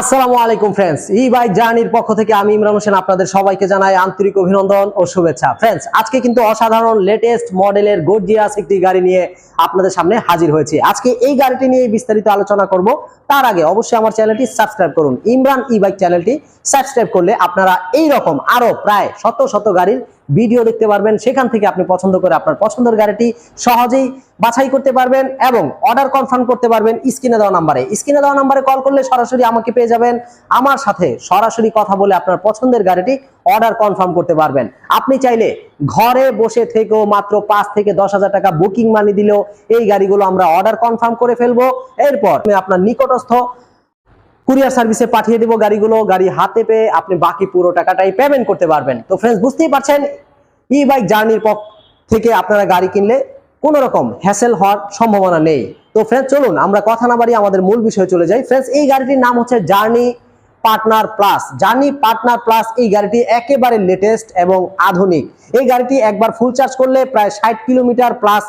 আসসালামু আলাইকুম ফ্রেন্ডস ই বাইক জার্নির পক্ষ থেকে আমি ইমরান হোসেন আপনাদের সবাইকে জানাই আন্তরিক অভিনন্দন ও শুভেচ্ছা। ফ্রেন্ডস আজকে কিন্তু অসাধারণ লেটেস্ট মডেলের গর্জিয়াস একটি গাড়ি নিয়ে আপনাদের সামনে হাজির হয়েছে। আজকে এই গাড়িটি নিয়ে বিস্তারিত আলোচনা করব। তার আগে অবশ্যই আমার চ্যানেলটি সাবস্ক্রাইব করুন। ইমরান ই বাইক চ্যানেলটি সাবস্ক্রাইব করলে আপনারা এই রকম আরও প্রায় শত শত গাড়ির ভিডিও দেখতে পারবেন, সেখান থেকে আপনি পছন্দ করে আপনার পছন্দের গাড়িটি সহজেই বাছাই করতে পারবেন এবং অর্ডার কনফার্ম করতে পারবেন স্ক্রিনে দেওয়া নাম্বারে। স্ক্রিনে দেওয়া নাম্বারে কল করলে সরাসরি আমাকে পেয়ে যাবেন। আমার সাথে সরাসরি কথা বলে আপনার পছন্দের গাড়িটি অর্ডার কনফার্ম করতে পারবেন। আপনি চাইলে ঘরে বসে থেকেও মাত্র পাঁচ থেকে দশ হাজার টাকা বুকিং মানি দিলেও এই গাড়িগুলো আমরা অর্ডার কনফার্ম করে ফেলব। এরপর আপনার নিকটস্থ কুরিয়ার সার্ভিসে পাঠিয়ে দিব গাড়িগুলো, গাড়ি হাতে পেয়ে আপনি বাকি পুরো টাকাটাই পেমেন্ট করতে পারবেন। তো ফ্রেন্ডস বুঝতেই পারছেন ই বাইক জার্নির পক্ষ থেকে আপনারা গাড়ি কিনলে কোনো রকম হ্যাসেল হওয়ার সম্ভাবনা নেই। তো ফ্রেন্ডস চলুন, আমরা কথা না বাড়িয়ে আমাদের মূল বিষয়ে চলে যাই। ফ্রেন্ডস এই গাড়িটির নাম হচ্ছে journey partner plus journey partner plus এই গাড়িটি একেবারে লেটেস্ট এবং আধুনিক। এই গাড়িটি একবার ফুল চার্জ করলে প্রায় ষাট কিলোমিটার প্লাস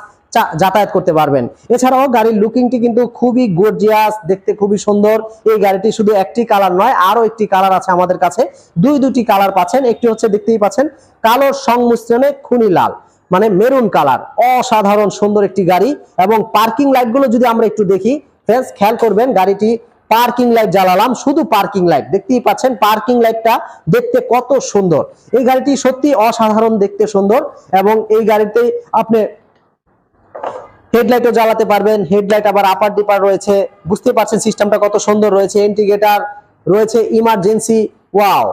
যাতায়াত করতে পারবেন। এছাড়াও গাড়ির লুকিংটি কিন্তু খুবই গর্জিয়াস দেখতে খুবই সুন্দর। এই গাড়িটি শুধু একটি কালার নয় আরও একটি কালার আছে আমাদের কাছে। দুই দুটি কালার পাচ্ছেন, একটি হচ্ছে দেখতেই পাচ্ছেন কালোর সংমিশ্রণে খুনি লাল মানে মেরুন কালার অসাধারণ সুন্দর একটি গাড়ি। এবং পার্কিং লাইটগুলো যদি আমরা একটু দেখি ফ্রেন্ডস খেয়াল করবেন, গাড়িটি পার্কিং লাইট জ্বালালাম, শুধু পার্কিং লাইট দেখতেই পাচ্ছেন পার্কিং লাইটটা দেখতে কত সুন্দর। এই গাড়িটি সত্যি অসাধারণ, দেখতে সুন্দর। এবং এই গাড়িতে আপনি হেডলাইটও জ্বালাতে পারবেন। হেডলাইট আবার আপার ডিপার রয়েছে। বুঝতে পারছেন সিস্টেমটা কত সুন্দর রয়েছে। ইন্ডিকেটার রয়েছে ইমার্জেন্সি ওয়াও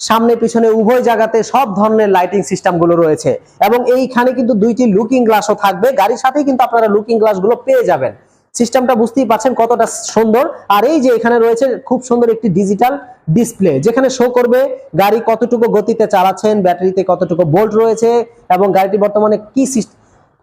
সামনে পিছনে উভয় জায়গাতে সব ধরনের লাইটিং সিস্টেমগুলো রয়েছে। এবং এইখানে কিন্তু দুইটি লুকিং গ্লাসও থাকবে। গাড়ির সাথেই কিন্তু আপনারা লুকিং গ্লাসগুলো পেয়ে যাবেন। সিস্টেমটা বুঝতেই পারছেন কতটা সুন্দর। আর এই যে এখানে রয়েছে খুব সুন্দর একটি ডিজিটাল ডিসপ্লে যেখানে শো করবে গাড়ি কতটুকু গতিতে চালাচ্ছেন, ব্যাটারিতে কতটুকু ভোল্ট রয়েছে এবং গাড়িটি বর্তমানে কি সিস্টেম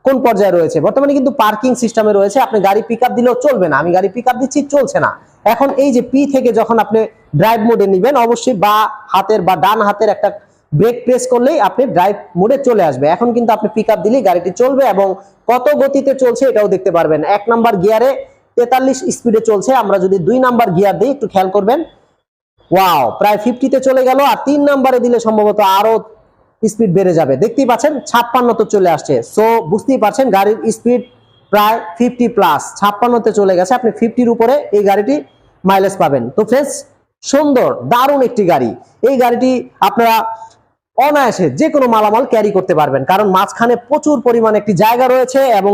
কোন পর্যায়ে রয়েছে? বর্তমানে কিন্তু পার্কিং সিস্টেমে রয়েছে, আপনি গাড়ি পিক দিলেও চলবে না। আমি গাড়ি পিক দিচ্ছি, চলছে না। এখন এই যে পি থেকে যখন আপনি ড্রাইভ মোডে নিবেন, অবশ্যই বা হাতের বা ডান হাতের একটা ব্রেক প্রেস করলেই আপনি ড্রাইভ মোডে চলে আসবে। এখন কিন্তু আপনি পিক আপ দিলেই গাড়িটি চলবে এবং কত গতিতে চলছে এটাও দেখতে পারবেন। এক নাম্বার গিয়ারে তেতাল্লিশ স্পিডে চলছে। আমরা যদি দুই নাম্বার গিয়ার দিই, একটু খেয়াল করবেন। ওয়াও প্রায় ফিফটিতে চলে গেল। আর তিন নাম্বারে দিলে সম্ভবত আরও স্পিড বেড়ে যাবে। দেখতেই পাচ্ছেন, ছাপ্পান্ন তো চলে আসছে। সো বুঝতেই পারছেন, গাড়ির স্পিড প্রায় ফিফটি প্লাস ছাপ্পান্নতে চলে গেছে, আপনি ফিফটির উপরে এই গাড়িটি মাইলেজ পাবেন। তো ফ্রেন্ডস সুন্দর, দারুণ একটি গাড়ি। এই গাড়িটি আপনারা অনায়াসে যে কোনো মালামাল ক্যারি করতে পারবেন। কারণ মাঝখানে প্রচুর পরিমাণ একটি জায়গা রয়েছে এবং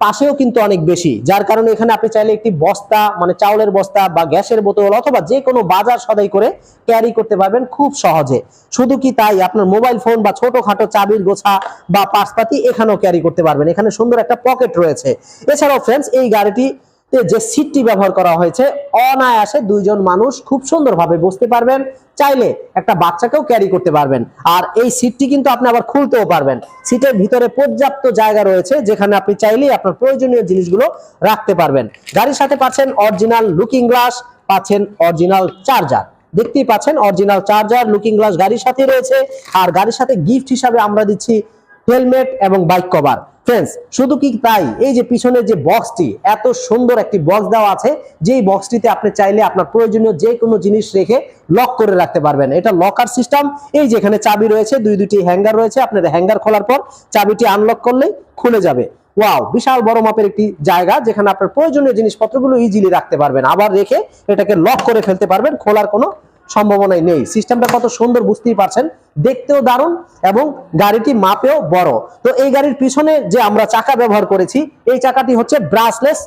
পাশেও কিন্তু অনেক বেশি। যার কারণে এখানে আপনি চাইলে একটি বস্তা মানে চাউলের বস্তা বা গ্যাসের বোতল অথবা যে কোনো বাজার সদাই করে ক্যারি করতে পারবেন খুব সহজে। শুধু কি তাই? আপনার মোবাইল ফোন বা ছোটখাটো চাবির গোছা বা পাশপাতি এখানেও ক্যারি করতে পারবেন। এখানে সুন্দর একটা পকেট রয়েছে। এছাড়াও ফ্রেন্ডস এই গাড়িটি যে সিটটি ব্যবহার করা হয়েছে, অনায়াসে দুইজন মানুষ খুব সুন্দরভাবে বসতে পারবেন, চাইলে একটা বাচ্চাকেও ক্যারি করতে পারবেন। আর এই সিটটি কিন্তু আপনি আবার খুলতেও পারবেন। সিটের ভিতরে পর্যাপ্ত জায়গা রয়েছে, যেখানে আপনি চাইলেই আপনার প্রয়োজনীয় জিনিসগুলো রাখতে পারবেন। গাড়ির সাথে পাচ্ছেন অরিজিনাল লুকিং গ্লাস পাচ্ছেন অরিজিনাল চার্জার দেখতেই পাচ্ছেন অরিজিনাল চার্জার লুকিং গ্লাস গাড়ির সাথে রয়েছে। আর গাড়ির সাথে গিফট হিসাবে আমরা দিচ্ছি হেলমেট এবং বাইক কভার ফ্রেন্ডস শুধু কি তাই? এই যে পিছনের যে বক্সটি এত সুন্দর একটি বক্স দেওয়া আছে, যেই বক্সটিতে আপনি চাইলে আপনার প্রয়োজনীয় যে কোনো জিনিস রেখে লক করে রাখতে পারবেন। এটা লকার সিস্টেম এই যে এখানে চাবি রয়েছে, দুই দুটি হ্যাঙ্গার রয়েছে, আপনার হ্যাঙ্গার খোলার পর চাবিটি আনলক করলেই খুলে যাবে। ওয়াও বিশাল বড় মাপের একটি জায়গা, যেখানে আপনার প্রয়োজনীয় জিনিসপত্রগুলো ইজিলি রাখতে পারবেন। আবার রেখে এটাকে লক করে ফেলতে পারবেন, খোলার কোনো সম্ভাবনাই নেই। সিস্টেমটা কত সুন্দর বুঝতেই পারছেন। দেখতেও দারুণ এবং গাড়িটি মাপেও বড়। তো এই গাড়ির পিছনে যে আমরা চাকা ব্যবহার করেছি, এই চাকাটি হচ্ছে ব্রাসলেস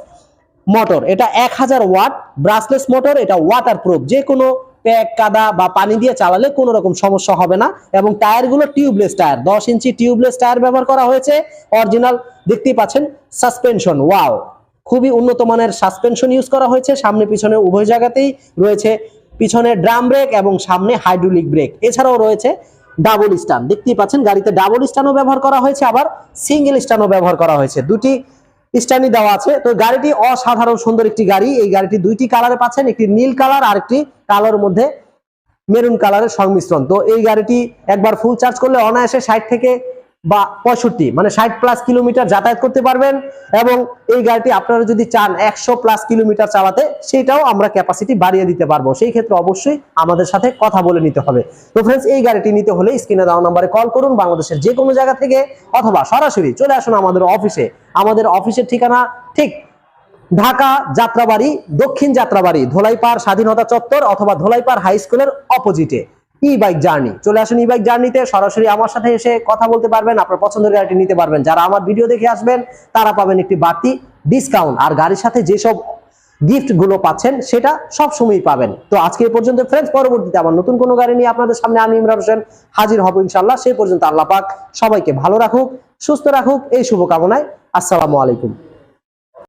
মোটর এটা এক হাজার ওয়াট ব্রাসলেস মোটর এটা ওয়াটার প্রুফ যে কোনো প্যাক, কাদা বা পানি দিয়ে চালালে কোনো রকম সমস্যা হবে না এবং টায়ারগুলো টিউবলেস টায়ার। দশ ইঞ্চি টিউবলেস টায়ার ব্যবহার করা হয়েছে। অরিজিনাল দেখতেই পাচ্ছেন সাসপেনশন ওয়াও খুবই উন্নত মানের সাসপেনশন ইউজ করা হয়েছে। সামনে পিছনে উভয় জায়গাতেই রয়েছে পিছনে ড্রাম ব্রেক এবং সামনে হাইড্রোলিক ব্রেক। এছাড়াও রয়েছে ডাবল স্টান দেখতেই পাচ্ছেন গাড়িতে ডাবল স্টানও ব্যবহার করা হয়েছে, আবার সিঙ্গেল স্টানও ব্যবহার করা হয়েছে। দুটি স্ট্যান্ডই দেওয়া আছে। তো গাড়িটি অসাধারণ সুন্দর একটি গাড়ি। এই গাড়িটি দুইটি কালারে পাচ্ছেন, একটি নীল কালার আর একটি কালোর মধ্যে মেরুন কালারের সংমিশ্রণ। তো এই গাড়িটি একবার ফুল চার্জ করলে অনায়াসে ষাট থেকে বা পঁয়ষট্টি মানে ষাট প্লাস কিলোমিটার যাতায়াত করতে পারবেন এবং এই গাড়িটি আপনারা যদি চান একশো প্লাস কিলোমিটার চালাতে, সেটাও আমরা ক্যাপাসিটি বাড়িয়ে দিতে পারব। সেই ক্ষেত্রে অবশ্যই আমাদের সাথে কথা বলে নিতে হবে। তো ফ্রেন্ডস এই গাড়িটি নিতে হলে স্ক্রিনে দেওয়া নাম্বারে কল করুন। বাংলাদেশের যে কোনো জায়গা থেকে অথবা সরাসরি চলে আসুন আমাদের অফিসে আমাদের অফিসের ঠিকানা ঠিক ঢাকা যাত্রাবাড়ি, দক্ষিণ যাত্রাবাড়ি, ধোলাইপাড় স্বাধীনতা চত্বর অথবা ধোলাইপাড় হাই স্কুলের অপোজিটে ই বাইক জার্নি চলে আসুন ই বাইক জার্নিতে সরাসরি আমার সাথে এসে কথা বলতে পারবেন, আপনার পছন্দের গাড়িটি নিতে পারবেন। যারা আমার ভিডিও দেখে আসবেন, তারা পাবেন একটি বাড়তি ডিসকাউন্ট আর গাড়ির সাথে যেসব গিফটগুলো পাচ্ছেন, সেটা সব সময়ই পাবেন। তো আজকে এই পর্যন্ত ফ্রেন্ডস পরবর্তীতে আমার নতুন কোনো গাড়ি নিয়ে আপনাদের সামনে আমি ইমরান হোসেন হাজির হব ইনশাল্লাহ সেই পর্যন্ত আল্লাহ পাক সবাইকে ভালো রাখুক, সুস্থ রাখুক। এই শুভকামনায়, আসসালামু আলাইকুম।